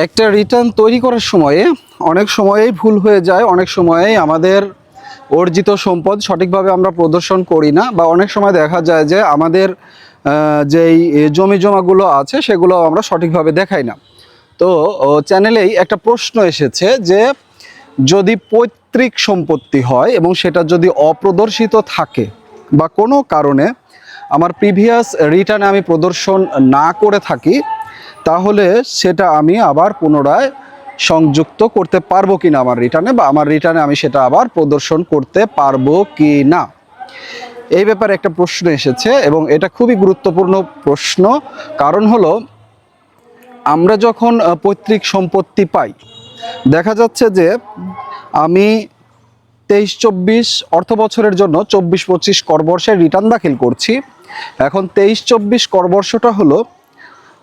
একটা রিটার্ন তৈরি করার সময়ে অনেক সময়েই ভুল হয়ে যায়, অনেক সময়েই আমাদের অর্জিত সম্পদ সঠিকভাবে আমরা প্রদর্শন করি না বা অনেক সময় দেখা যায় যে আমাদের যেই জমি জমাগুলো আছে সেগুলো আমরা সঠিকভাবে দেখাই না। তো চ্যানেলেই একটা প্রশ্ন এসেছে যে যদি পৈতৃক সম্পত্তি হয় এবং সেটা যদি অপ্রদর্শিত থাকে বা কোনো কারণে আমার প্রিভিয়াস রিটার্নে আমি প্রদর্শন না করে থাকি তাহলে সেটা আমি আবার পুনরায় সংযুক্ত করতে পারব কি না আমার রিটার্নে বা আমার রিটার্নে আমি সেটা আবার প্রদর্শন করতে পারব কি না এই ব্যাপারে একটা প্রশ্ন এসেছে এবং এটা খুবই গুরুত্বপূর্ণ প্রশ্ন। কারণ হলো, আমরা যখন পৈতৃক সম্পত্তি পাই, দেখা যাচ্ছে যে আমি তেইশ চব্বিশ অর্থ বছরের জন্য চব্বিশ পঁচিশ করবর্ষের রিটার্ন দাখিল করছি। এখন তেইশ চব্বিশ করবর্ষটা হলো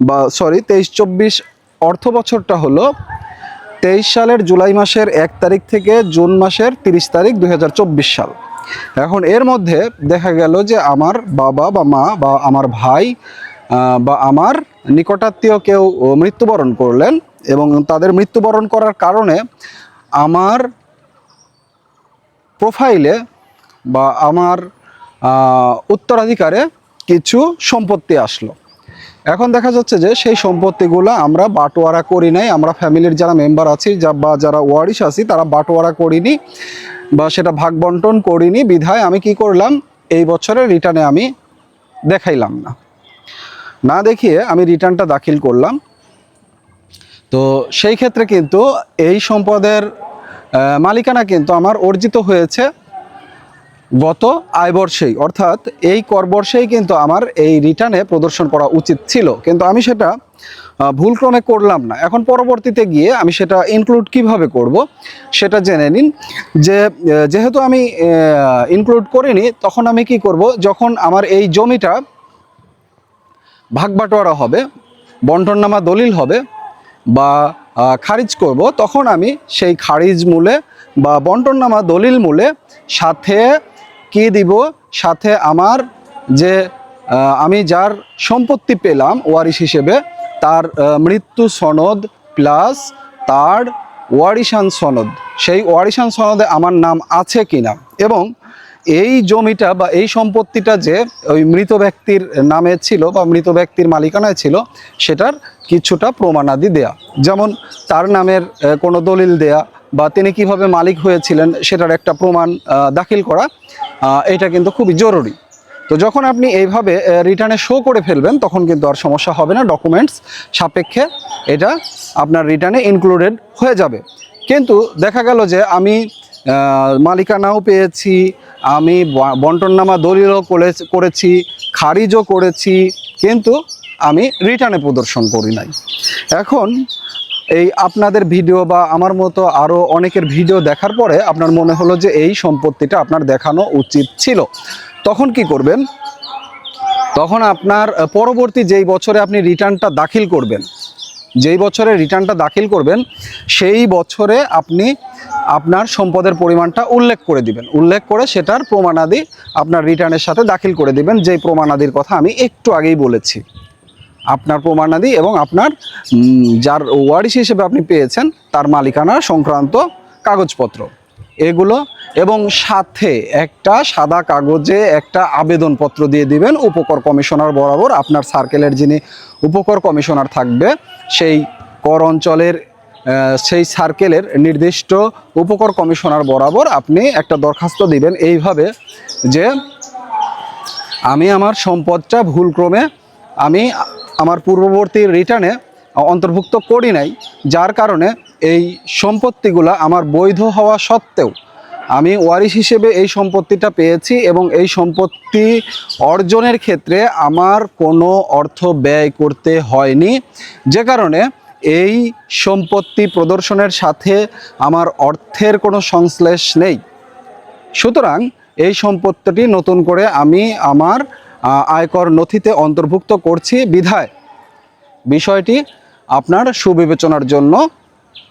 বা সরি তেইশ চব্বিশ অর্থ বছরটা হলো তেইশ সালের জুলাই মাসের এক তারিখ থেকে জুন মাসের তিরিশ তারিখ দু হাজার চব্বিশ সাল। এখন এর মধ্যে দেখা গেল যে আমার বাবা বা মা বা আমার ভাই বা আমার নিকটাত্মীয় কেউ মৃত্যুবরণ করলেন এবং তাদের মৃত্যুবরণ করার কারণে আমার প্রোফাইলে বা আমার উত্তরাধিকারে কিছু সম্পত্তি আসলো। এখন দেখা যাচ্ছে যে সেই সম্পত্তিগুলো আমরা বাটোয়ারা করি নাই। আমরা ফ্যামিলির যারা মেম্বার আছি, যা বা যারা ওয়ারিশ আছি, তারা বাটোয়ারা করিনি বা সেটা ভাগ বন্টন করিনি। বিধায় আমি কি করলাম? এই বছরের রিটার্নে আমি দেখাইলাম না। না দেখিয়ে আমি রিটার্নটা দাখিল করলাম। তো সেই ক্ষেত্রে কিন্তু এই সম্পদের মালিকানা কিন্তু আমার অর্জিত হয়েছে। গত আয় বর্ষেই, অর্থাৎ এই কর বর্ষেই কিন্তু আমার এই রিটার্নে প্রদর্শন করা উচিত ছিল। কিন্তু আমি সেটা ভুলক্রমে করলাম না। এখন পরবর্তীতে গিয়ে আমি সেটা ইনক্লুড কীভাবে করব সেটা জেনে নিন। যে যেহেতু আমি ইনক্লুড করিনি, তখন আমি কি করব? যখন আমার এই জমিটা ভাগ বাটোয়ারা হবে, বন্টননামা দলিল হবে বা খারিজ করব, তখন আমি সেই খারিজ মূলে বা বন্টননামা দলিল মূলে সাথে কি দিব? সাথে আমার যে আমি যার সম্পত্তি পেলাম, ওয়ারিশ হিসেবে, তার মৃত্যু সনদ প্লাস তার ওয়ারিশান সনদ। সেই ওয়ারিশান সনদে আমার নাম আছে কিনা? এবং এই জমিটা বা এই সম্পত্তিটা যে ওই মৃত ব্যক্তির নামে ছিল বা মৃত ব্যক্তির মালিকানায় ছিল, সেটার কিছুটা প্রমাণাদি দেয়া। যেমন তার নামের কোনো দলিল দেয়া বা তিনি কীভাবে মালিক হয়েছিলেন সেটার একটা প্রমাণ দাখিল করা এটা কিন্তু খুবই জরুরি। তো যখন আপনি এইভাবে রিটার্নে শো করে ফেলবেন, তখন কিন্তু আর সমস্যা হবে না ডকুমেন্টস সাপেক্ষে এটা আপনার রিটার্নে ইনক্লুডেড হয়ে যাবে। কিন্তু দেখা গেল যে আমি মালিকানাও পেয়েছি, আমি বন্টননামা দলিলও করে- করেছি, খারিজও করেছি, কিন্তু আমি রিটার্নে প্রদর্শন করি নাই। এখন এই আপনাদের ভিডিও বা আমার মতো আরও অনেকের ভিডিও দেখার পরে আপনার মনে হলো যে এই সম্পত্তিটা আপনার দেখানো উচিত ছিল। তখন কি করবেন? তখন আপনার পরবর্তী যেই বছরে আপনি রিটার্নটা দাখিল করবেন, যেই বছরে রিটার্নটা দাখিল করবেন, সেই বছরে আপনি আপনার সম্পদের পরিমাণটা উল্লেখ করে দিবেন। উল্লেখ করে সেটার প্রমাণাদি আপনার রিটার্নের সাথে দাখিল করে দিবেন। যেই প্রমাণাদির কথা আমি একটু আগেই বলেছি। আপনার প্রমাণাদি এবং আপনার যার ওয়ারিশ হিসেবে আপনি পেয়েছেন, তার মালিকানা সংক্রান্ত কাগজপত্র। এগুলো এবং সাথে একটা সাদা কাগজে একটা আবেদনপত্র দিয়ে দিবেন উপকর কমিশনার বরাবর। আপনার সার্কেলের যিনি উপকর কমিশনার থাকবে, সেই কর অঞ্চলের সেই সার্কেলের নির্দিষ্ট উপকর কমিশনার বরাবর আপনি একটা দরখাস্ত দিবেন এইভাবে যে, আমি আমার সম্পদটা ভুলক্রমে আমি আমার পূর্ববর্তী রিটার্নে অন্তর্ভুক্ত করি নাই, যার কারণে এই সম্পত্তিগুলো আমার বৈধ হওয়া সত্ত্বেও আমি ওয়ারিশ হিসেবে এই সম্পত্তিটা পেয়েছি এবং এই সম্পত্তি অর্জনের ক্ষেত্রে আমার কোনো অর্থ ব্যয় করতে হয়নি। যে কারণে এই সম্পত্তি প্রদর্শনের সাথে আমার অর্থের কোনো সংশ্লেষ নেই। সুতরাং এই সম্পত্তিটি নতুন করে আমি আমার আয়কর নথিতে অন্তর্ভুক্ত করছি বিধায়। বিষয়টি আপনার সুবিবেচনার জন্য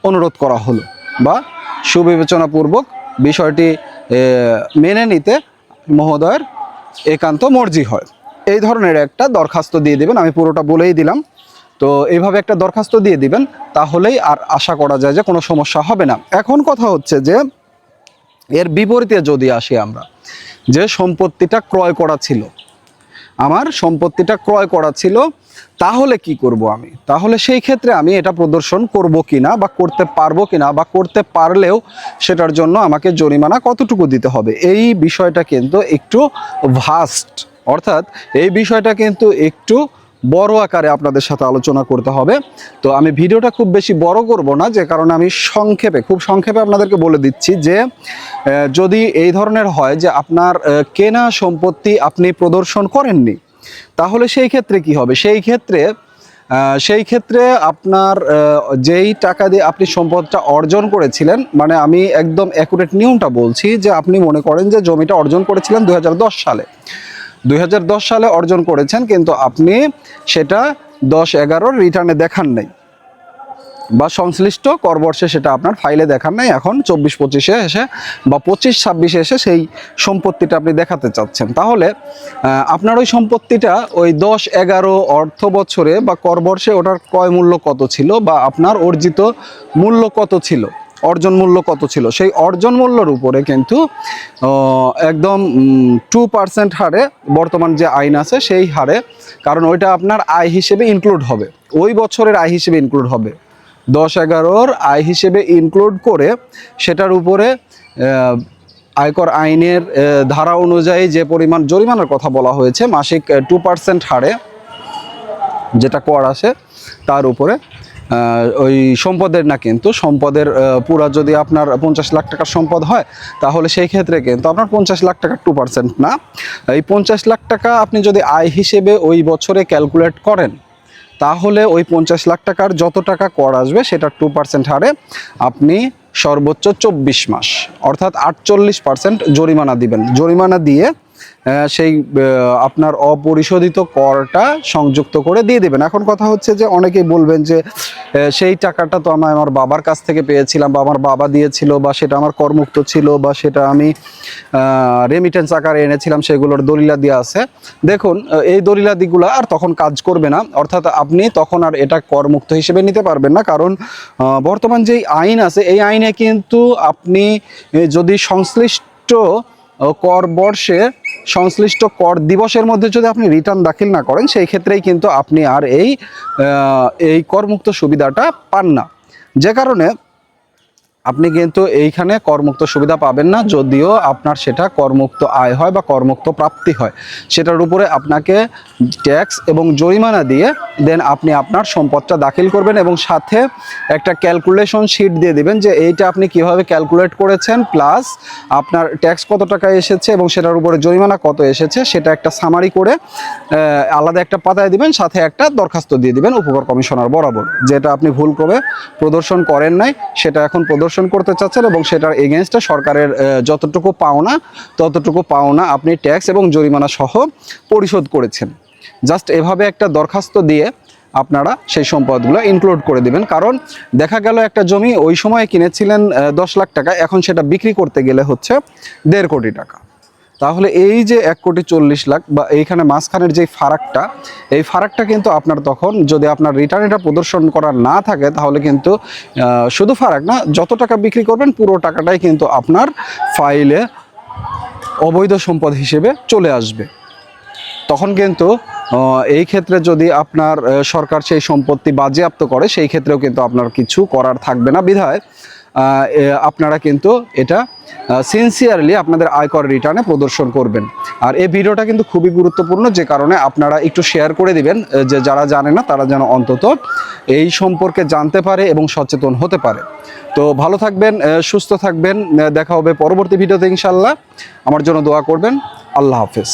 অনুরোধ করা হলো বা সুবিবেচনাপূর্বক বিষয়টি মেনে নিতে মহোদয়ের একান্ত মর্জি হয়। এই ধরনের একটা দরখাস্ত দিয়ে দেবেন, আমি পুরোটা বলেই দিলাম। তো এইভাবে একটা দরখাস্ত দিয়ে দিবেন, তাহলেই আর আশা করা যায় যে কোনো সমস্যা হবে না। এখন কথা হচ্ছে যে, এর বিপরীতে যদি আসি আমরা, যে সম্পত্তিটা ক্রয় করা ছিল আমার সম্পত্তিটা ক্রয় করা ছিল, তাহলে কি করব আমি? তাহলে সেই ক্ষেত্রে আমি এটা প্রদর্শন করব কিনা বা করতে পারব কি না বা করতে পারলেও সেটার জন্য আমাকে জরিমানা কতটুকু দিতে হবে? এই বিষয়টা কিন্তু একটু ভাস্ট অর্থাৎ এই বিষয়টা কিন্তু একটু বড় আকারে আপনাদের সাথে আলোচনা করতে হবে। তো আমি ভিডিওটা খুব বেশি বড় করব না, যে কারণে আমি সংক্ষেপে, খুব সংক্ষেপে আপনাদেরকে বলে দিচ্ছি যে যদি এই ধরনের হয় যে আপনার কেনা সম্পত্তি আপনি প্রদর্শন করেননি, তাহলে সেই ক্ষেত্রে কি হবে? সেই ক্ষেত্রে সেই ক্ষেত্রে আপনার যেই টাকা দিয়ে আপনি সম্পদটা অর্জন করেছিলেন মানে আমি একদম অ্যাকুরেট নিয়মটা বলছি যে আপনি মনে করেন যে জমিটা অর্জন করেছিলেন দু হাজার দশ সালে। দুই হাজার দশ সালে অর্জন করেছেন, কিন্তু আপনি সেটা দশ এগারোর রিটার্নে দেখান নাই। বা সংশ্লিষ্ট করবর্ষে সেটা আপনার ফাইলে দেখান নাই, এখন চব্বিশ পঁচিশে এসে বা পঁচিশ ছাব্বিশে এসে সেই সম্পত্তিটা আপনি দেখাতে চাচ্ছেন। তাহলে আপনার ওই সম্পত্তিটা ওই দশ এগারো অর্থ বছরে বা করবর্ষে ওটার ক্রয় মূল্য কত ছিল বা আপনার অর্জিত মূল্য কত ছিল? অর্জন মূল্য কত ছিল? সেই অর্জন মূল্যর উপরে কিন্তু একদম টু পার্সেন্ট হারে বর্তমান যে আইন আছে, সেই হারে, কারণ ওইটা আপনার আয় হিসেবে ইনক্লুড হবে। ওই বছরের আয় হিসেবে ইনক্লুড হবে। দশ এগারোর আয় হিসেবে ইনক্লুড করে সেটার উপরে আয়কর আইনের ধারা অনুযায়ী যে পরিমাণ জরিমানার কথা বলা হয়েছে, মাসিক টু পার্সেন্ট হারে যেটা কর আসে, তার উপরে ওই সম্পদের না কিন্তু সম্পদের পুরা যদি আপনার পঞ্চাশ লাখ টাকার সম্পদ হয়, তাহলে সেই ক্ষেত্রে কিন্তু আপনার পঞ্চাশ লাখ টাকা টু পার্সেন্ট না। এই পঞ্চাশ লাখ টাকা আপনি যদি আয় হিসেবে ওই বছরে ক্যালকুলেট করেন, তাহলে ওই পঞ্চাশ লাখ টাকার যত টাকা কর আসবে সেটা টু পার্সেন্ট হারে আপনি সর্বোচ্চ চব্বিশ মাস, অর্থাৎ আটচল্লিশ পার্সেন্ট জরিমানা দিবেন। জরিমানা দিয়ে সেই আপনার অপরিশোধিত করটা সংযুক্ত করে দিয়ে দেবেন। এখন কথা হচ্ছে যে অনেকেই বলবেন যে সেই টাকাটা তো আমি আমার বাবার কাছ থেকে পেয়েছিলাম বা আমার বাবা দিয়েছিল বা সেটা আমার করমুক্ত ছিল বা সেটা আমি রেমিটেন্স আকারে এনেছিলাম, সেগুলোর দলিলাদি আছে। দেখুন এই দলিলাদিগুলো আর তখন কাজ করবে না। অর্থাৎ আপনি তখন আর এটা করমুক্ত হিসেবে নিতে পারবেন না। কারণ বর্তমান যেই আইন আছে, এই আইনে কিন্তু আপনি যদি সংশ্লিষ্ট কর বর্ষে সংশ্লিষ্ট কর দিবসের মধ্যে যদি আপনি রিটার্ন দাখিল না করেন, সেই ক্ষেত্রেই কিন্তু আপনি আর এই এই করমুক্ত সুবিধাটা পান না। যে কারণে আপনি কিন্তু এইখানে করমুক্ত সুবিধা পাবেন না, যদিও আপনার সেটা করমুক্ত আয় হয় বা করমুক্ত প্রাপ্তি হয়। সেটার উপরে আপনাকে ট্যাক্স এবং জরিমানা দিয়ে দেন আপনি আপনার সম্পদটা দাখিল করবেন এবং সাথে একটা ক্যালকুলেশন শিট দিয়ে দিবেন যে এইটা আপনি কীভাবে ক্যালকুলেট করেছেন, প্লাস আপনার ট্যাক্স কত টাকা এসেছে এবং সেটার উপরে জরিমানা কত এসেছে, সেটা একটা সামারি করে আলাদা একটা পাতায় দিবেন, সাথে একটা দরখাস্ত দিয়ে দিবেন উপকর কমিশনার বরাবর। যেটা আপনি ভুল করে প্রদর্শন করেন নাই, সেটা এখন প্রদর্শন করতে চাচ্ছেন এবং সেটার এগেনস্টে সরকারের যতটুকু পাওনা, ততটুকু পাওনা আপনি ট্যাক্স এবং জরিমানা সহ পরিশোধ করেছেন। জাস্ট এভাবে একটা দরখাস্ত দিয়ে আপনারা সেই সম্পদগুলো ইনক্লুড করে দিবেন। কারণ দেখা গেল একটা জমি ওই সময় কিনেছিলেন দশ লাখ টাকা, এখন সেটা বিক্রি করতে গেলে হচ্ছে দেড় কোটি টাকা। তাহলে এই যে এক কোটি চল্লিশ লাখ বা এইখানে মাঝখানের যে ফারাকটা, এই ফারাকটা কিন্তু আপনার তখন যদি আপনার রিটার্ন এটা প্রদর্শন করা না থাকে, তাহলে কিন্তু শুধু ফারাক না, যত টাকা বিক্রি করবেন পুরো টাকাটাই কিন্তু আপনার ফাইলে অবৈধ সম্পদ হিসেবে চলে আসবে। তখন কিন্তু এই ক্ষেত্রে যদি আপনার সরকার সেই সম্পত্তি বাজেয়াপ্ত করে, সেই ক্ষেত্রেও কিন্তু আপনার কিছু করার থাকবে না বিধায়। আপনারা কিন্তু এটা সিনসিয়ারলি আপনাদের আয়কর রিটার্নে প্রদর্শন করবেন। আর এই ভিডিওটা কিন্তু খুবই গুরুত্বপূর্ণ, যে কারণে আপনারা একটু শেয়ার করে দিবেন যে যারা জানে না তারা যেন অন্তত এই সম্পর্কে জানতে পারে এবং সচেতন হতে পারে। তো ভালো থাকবেন সুস্থ থাকবেন দেখা হবে পরবর্তী ভিডিওতে ইনশাল্লাহ আমার জন্য দোয়া করবেন। আল্লাহ হাফেজ।